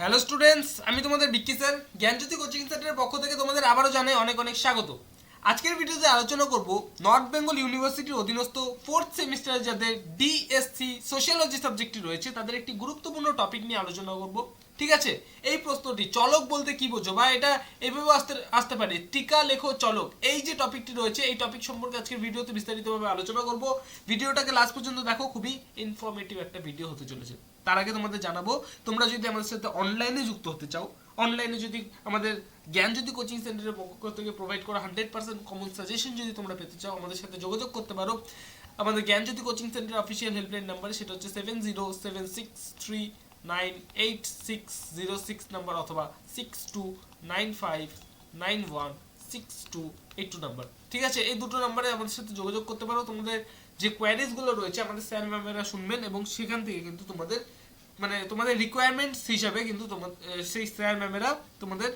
Hello students, আমি তোমাদের Vicky sir. জ্ঞানজ্যোতি coaching সেন্টারের পক্ষ থেকে তোমাদের আবারও জানাই অনেক অনেক স্বাগত। আজকের ভিডিওতে আলোচনা করব নর্থ বেঙ্গল ইউনিভার্সিটির অধীনস্থ ফোর্থ সেমিস্টারে যাদের ডিএসসি সোশ্যালজি সাবজেক্টটি রয়েছে, তাদের একটি গুরুত্বপূর্ণ টপিক নিয়ে আলোচনা করব। ঠিক আছে? এই প্রশ্নটি চলক বলতে কি বোঝো? বা এটা এভাবে আসতে আসতে পারে। টিকা লেখো চলক। এই যে টপিকটি রয়েছে, এই টপিক সম্পর্কে আজকের ভিডিওতে বিস্তারিতভাবে আলোচনা করব। ভিডিওটাকে লাস্ট পর্যন্ত দেখো, খুবই ইনফরমেটিভ একটা ভিডিও হতে চলেছে। তার আগে তোমাদের জানাব, তোমরা যদি আমাদের সাথে অনলাইনে যুক্ত হতে চাও অনলাইনে যদি আমাদের জ্ঞান যদি কোচিং সেন্টারের পক্ষ থেকে প্রোভাইড করা হান্ড্রেড পার্সেন্ট কমন সাজেশন যদি তোমরা পেতে চাও, আমাদের সাথে যোগাযোগ করতে পারো। আমাদের Gyanjyoti coaching centre official helpline number সেটা হচ্ছে seven zero seven six three nine eight six zero six number অথবা six two nine five nine one six two eight two number. ঠিক আছে, এই দুটো নাম্বারে আমাদের সাথে যোগাযোগ করতে পারো। তোমাদের যে কোয়ারিজগুলো রয়েছে, আমাদের স্যার ম্যামেরা শুনবেন এবং সেখান থেকে কিন্তু তোমাদের মানে তোমাদের রিকোয়ারমেন্টস হিসাবে কিন্তু তোমার সেই স্যার ম্যামেরা তোমাদের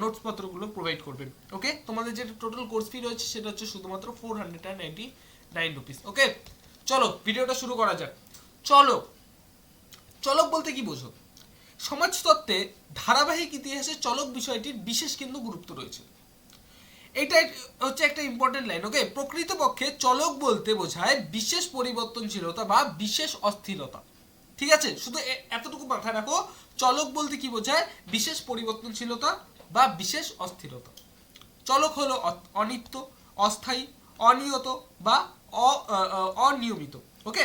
নোটস পত্রগুলো প্রোভাইড করবেন। ওকে তোমাদের যে টোটাল কোর্স ফি রয়েছে, সেটা হচ্ছে শুধুমাত্র four hundred and ninety nine rupees okay চলো ভিডিওটা শুরু করা যাক। চলো চলক বলতে কি বোঝো? সমাজতত্ত্বে ধারাবাহিক ইতিহাসে চলক বিষয়টির বিশেষ কিন্তু গুরুত্ব রয়েছে। এটা হচ্ছে একটা ইম্পর্টেন্ট লাইন ওকে প্রকৃতপক্ষে চলক বলতে বোঝায় বিশেষ পরিবর্তনশীলতা বা বিশেষ অস্থিরতা। ঠিক আছে? শুধু এতটুকু মাথায় রাখো, চলক বলতে কি বোঝায় বিশেষ পরিবর্তনশীলতা বা বিশেষ অস্থিরতা। চলক হলো অনিত্য, অস্থায়ী, অনিয়ত বা অনিয়মিত ওকে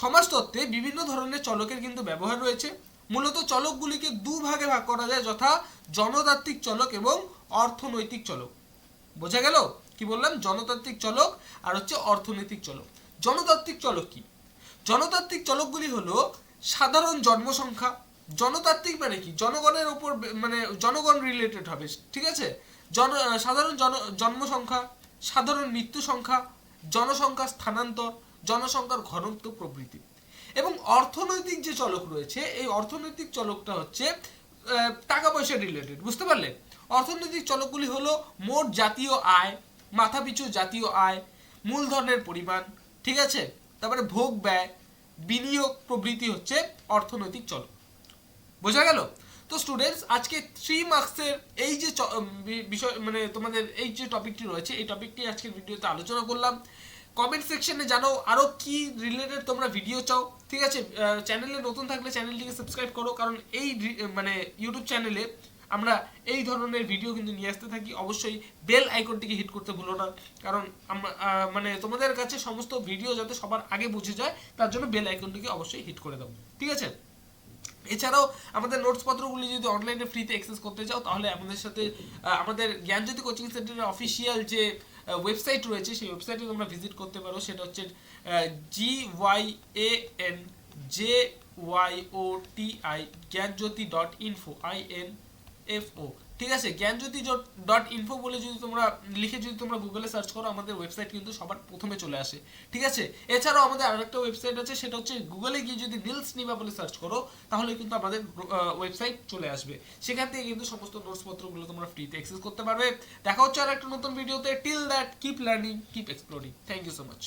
সমাজতত্ত্বে বিভিন্ন ধরনের চলকের কিন্তু ব্যবহার রয়েছে। মূলত চলকগুলিকে দু ভাগে ভাগ করা যায়, যথা জনতাত্ত্বিক চলক এবং অর্থনৈতিক চলক। বোঝা গেল? কি বললাম? জনতাত্ত্বিক চলক আর হচ্ছে অর্থনৈতিক চলক। জনতাত্ত্বিক চলক কি? জনতাত্ত্বিক চলকগুলি হলো সাধারণ জন্মসংখ্যা। জনতাত্ত্বিক মানে কি? জনগণের ওপর মানে জনগণ রিলেটেড হবে, ঠিক আছে? জন, সাধারণ জন, জন্মসংখ্যা, সাধারণ মৃত্যু সংখ্যা জনসংখ্যা স্থানান্তর জনসংখ্যার ঘনত্ব প্রভৃতি। এবং অর্থনৈতিক যে চলক রয়েছে, এই অর্থনৈতিক চলকটা হচ্ছে টাকা পয়সা রিলেটেড বুঝতে পারলে? অর্থনৈতিক চলকগুলি হলো মোট জাতীয় আয়, মাথাপিছু জাতীয় আয়, মূলধনের পরিমাণ, ঠিক আছে? তারপরে ভোগ ব্যয়, বিনিয়োগ প্রভৃতি হচ্ছে অর্থনৈতিক চলক। বোঝা গেল? তো স্টুডেন্টস আজকে থ্রি মার্কসের এই যে বিষয় মানে তোমাদের এই যে টপিকটি রয়েছে, এই টপিকটি আজকের ভিডিওতে আলোচনা করলাম। কমেন্ট সেকশনে জানাও আরও কি রিলেটেড তোমরা ভিডিও চাও। ঠিক আছে? চ্যানেলে নতুন থাকলে চ্যানেলটিকে সাবস্ক্রাইব করো, কারণ এই মানে ইউটিউব চ্যানেলে আমরা এই ধরনের ভিডিও কিন্তু নিয়ে আসতে থাকি। অবশ্যই বেল আইকনটিকে হিট করতে ভুলো না, কারণ আমরা মানে তোমাদের কাছে সমস্ত ভিডিও যাতে সবার আগে বুঝে যায়, তার জন্য বেল আইকনটিকে অবশ্যই হিট করে দাও। ঠিক আছে? এছাড়াও আমাদের নোটস পত্রগুলি যদি অনলাইনে ফ্রিতে অ্যাক্সেস করতে চাও, তাহলে আমাদের সাথে আমাদের জ্ঞানজ্যোতি কোচিং সেন্টারের অফিসিয়াল যে ওয়েবসাইট রয়েছে, সেই ওয়েবসাইটে তোমরা ভিজিট করতে পারো। সেটা হচ্ছে G Y A N J Y O T I Gyanjyoti dot info I N F O ঠিক আছে, জ্ঞানজ্যোতি ডট ইনফো বলে যদি তোমরা, লিখে যদি তোমরা গুগলে সার্চ করো, আমাদের ওয়েবসাইট কিন্তু সবার প্রথমে চলে আসে। ঠিক আছে? এছাড়াও আমাদের আরেকটা ওয়েবসাইট আছে, সেটা হচ্ছে গুগলে গিয়ে যদি নীলস নিবা বলে সার্চ করো, তাহলে কিন্তু আমাদের ওয়েবসাইট চলে আসবে। সেখান থেকে কিন্তু সমস্ত নোটসপত্রগুলো তোমরা ফ্রিতে অ্যাক্সেস করতে পারবে। দেখা হচ্ছে আর একটা নতুন ভিডিওতে till that keep learning keep exploring thank you so much